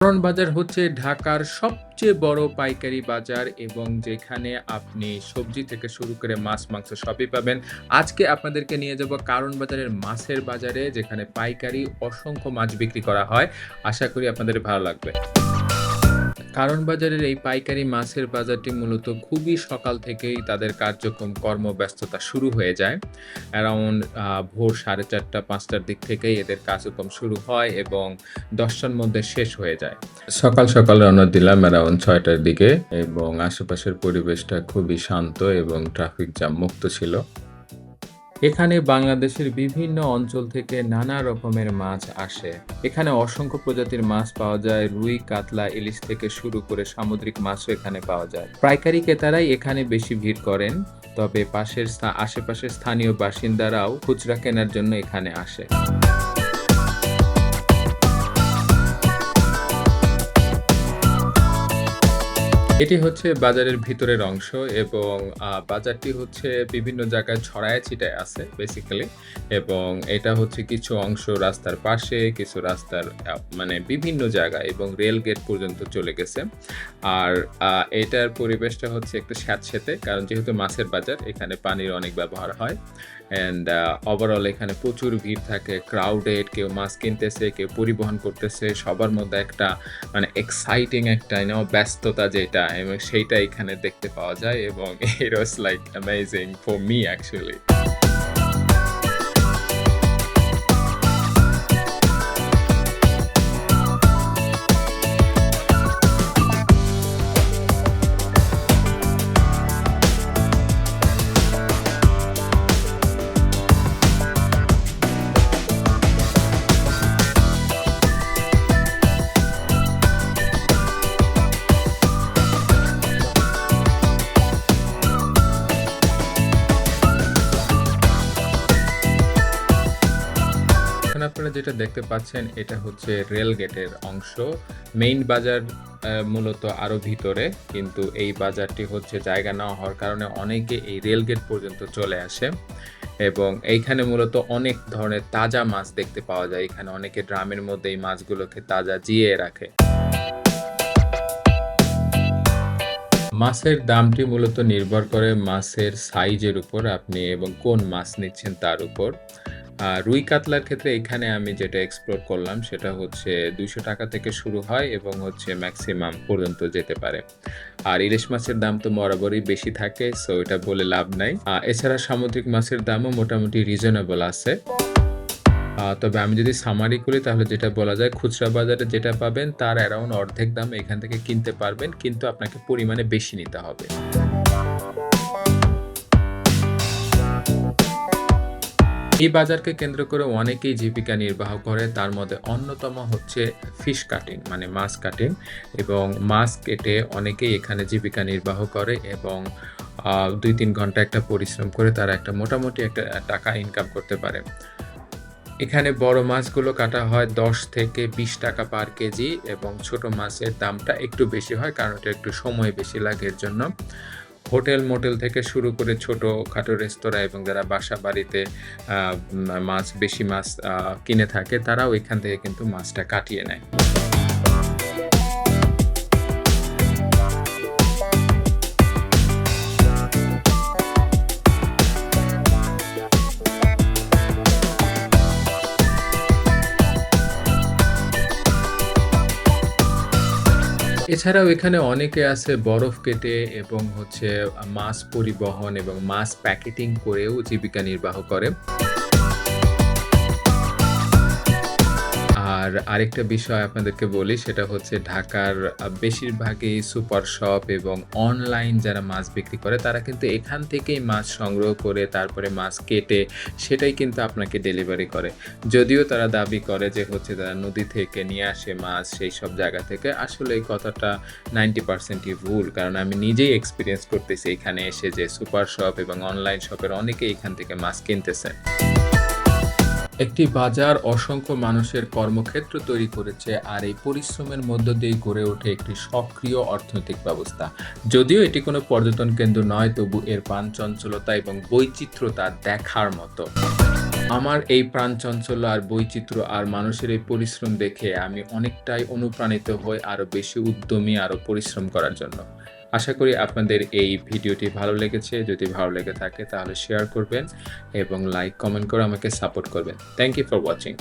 কারণ বাজার হচ্ছে ঢাকার সবচেয়ে বড় পাইকারি বাজার এবং যেখানে আপনি সবজি থেকে শুরু করে মাছ, মাংস সবই পাবেন। আজকে আপনাদেরকে নিয়ে যাব কারণ বাজারের মাছের বাজারে, যেখানে পাইকারি অসংখ্য মাছ বিক্রি করা হয়। আশা করি আপনাদের ভালো লাগবে। কারণ বাজারের এই পাইকারি মাছের বাজারটি মূলত খুবই সকাল থেকেই তাদের কার্যক্রম কর্মব্যস্ততা শুরু হয়ে যায়। অ্যারাউন্ড ভোর সাড়ে চারটা, পাঁচটার দিক থেকেই এদের কার্যক্রম শুরু হয় এবং দশটার মধ্যে শেষ হয়ে যায়। সকাল সকাল রওনা দিলাম অ্যারাউন্ড ছয়টার দিকে এবং আশেপাশের পরিবেশটা খুবই শান্ত এবং ট্রাফিক জ্যাম মুক্ত ছিল। এখানে বাংলাদেশের বিভিন্ন অঞ্চল থেকে নানা রকমের মাছ আসে। এখানে অসংখ্য প্রজাতির মাছ পাওয়া যায়, রুই, কাতলা, ইলিশ থেকে শুরু করে সামুদ্রিক মাছও এখানে পাওয়া যায়। পাইকারি ক্রেতারাই এখানে বেশি ভিড় করেন, তবে পাশের আশেপাশের স্থানীয় বাসিন্দারাও খুচরা কেনার জন্য এখানে আসে। এটি হচ্ছে বাজারের ভিতরের অংশ এবং বাজারটি হচ্ছে বিভিন্ন জায়গায় ছড়ায় ছিটায় আছে বেসিক্যালি এবং এটা হচ্ছে কিছু অংশ রাস্তার পাশে, কিছু রাস্তার মানে বিভিন্ন জায়গায় এবং রেল গেট পর্যন্ত চলে গেছে। আর এটার পরিবেশটা হচ্ছে একটু স্যাঁতসেঁতে, কারণ যেহেতু মাছের বাজার, এখানে পানির অনেক ব্যবহার হয়। অ্যান্ড ওভারঅল এখানে প্রচুর ভিড় থাকে ক্রাউডেড কেউ মাছ কিনতেছে, কেউ পরিবহন করতেছে, সবার মধ্যে একটা মানে এক্সাইটিং একটা ইউনো ব্যস্ততা যেটা, এবং সেইটা এখানে দেখতে পাওয়া যায়, এবং it was like amazing for me actually আপনারা যেটা দেখতে পাচ্ছেন, এটা হচ্ছে রেল গেটের অংশ। মেইন বাজার মূলত আরও ভিতরে, কিন্তু এই বাজারটি হচ্ছে জায়গা না হওয়ার কারণে অনেকে এই রেল গেট পর্যন্ত চলে আসে। এবং এইখানে মূলত অনেক ধরনের তাজা মাছ দেখতে পাওয়া যায়। এখানে অনেকে ড্রামের মধ্যে এই মাছগুলোকে তাজা জিয়ে রাখে। মাছের দামটি মূলত নির্ভর করে মাছের সাইজের উপর আপনি এবং কোন মাছ নিচ্ছেন তার উপর। আর রুই কাতলার ক্ষেত্রে এখানে আমি যেটা এক্সপ্লোর করলাম, সেটা হচ্ছে দুশো টাকা থেকে শুরু হয় এবং হচ্ছে ম্যাক্সিমাম পর্যন্ত যেতে পারে। আর ইলিশ মাছের দাম তো বরাবরই বেশি থাকে সো এটা বলে লাভ নাই। এছাড়া সামুদ্রিক মাছের দামও মোটামুটি রিজনেবল আছে। তবে আমি যদি সামারি করি, তাহলে যেটা বলা যায়, খুচরা বাজারে যেটা পাবেন, তার অ্যারাউন্ড অর্ধেক দাম এখান থেকে কিনতে পারবেন, কিন্তু আপনাকে পরিমাণে বেশি নিতে হবে। এই বাজারকে কেন্দ্র করে অনেকেই জীবিকা নির্বাহ করে। তার মধ্যে অন্যতম হচ্ছে ফিশ কাটিং মানে মাছ কাটিং এবং মাছ কেটে অনেকেই এখানে জীবিকা নির্বাহ করে এবং দুই তিন ঘণ্টা একটা পরিশ্রম করে তারা একটা মোটামুটি একটা টাকা ইনকাম করতে পারে। এখানে বড় মাছগুলো কাটা হয় দশ থেকে বিশ টাকা পার কেজি এবং ছোট মাছের দামটা একটু বেশি হয় কারণ এটা একটু সময় বেশি লাগে এর জন্য। হোটেল মোটেল থেকে শুরু করে ছোট খাটো রেস্তোরাঁ এবং যারা বাসা বাড়িতে মাছ, বেশি মাছ কিনে থাকে, তারাও এখান থেকে কিন্তু মাছটা কাটিয়ে নেয়। এছাড়াও এখানে অনেকে আছে বরফ কেটে এবং হচ্ছে মাছ পরিবহন এবং মাছ প্যাকেটিং করেও জীবিকা নির্বাহ করে। আর আরেকটা বিষয় আপনাদেরকে বলি, সেটা হচ্ছে ঢাকার বেশিরভাগই সুপার শপ এবং অনলাইন যারা মাছ বিক্রি করে, তারা কিন্তু এখান থেকেই মাছ সংগ্রহ করে তারপরে মাছ কেটে সেটাই কিন্তু আপনাকে ডেলিভারি করে। যদিও তারা দাবি করে যে হচ্ছে তারা নদী থেকে নিয়ে আসে মাছ সেই সব জায়গা থেকে, আসলে এই কথাটা নাইনটি পার্সেন্টই ভুল। কারণ আমি নিজেই এক্সপিরিয়েন্স করতেছি এখানে এসে যে সুপার শপ এবং অনলাইন শপের অনেকেই এখান থেকে মাছ কিনতেছে। একটি বাজার অসংখ্য মানুষের কর্মক্ষেত্র তৈরি করেছে আর এই পরিশ্রমের মধ্য দিয়ে গড়ে ওঠে একটি সক্রিয় অর্থনৈতিক ব্যবস্থা যদিও এটি কোনো পর্যটন কেন্দ্র নয়, তবু এর প্রাণচঞ্চলতা এবং বৈচিত্র্যতা দেখার মতো আমার এই প্রাণচঞ্চল্য আর বৈচিত্র্য আর মানুষের এই পরিশ্রম দেখে আমি অনেকটাই অনুপ্রাণিত হই আরও বেশি উদ্যমী আরও পরিশ্রম করার জন্য। আশা করি আপনাদের এই ভিডিওটি ভালো লেগেছে। যদি ভালো লেগে থাকে তাহলে শেয়ার করবেন এবং লাইক, কমেন্ট করে আমাকে সাপোর্ট করবেন। Thank you for watching.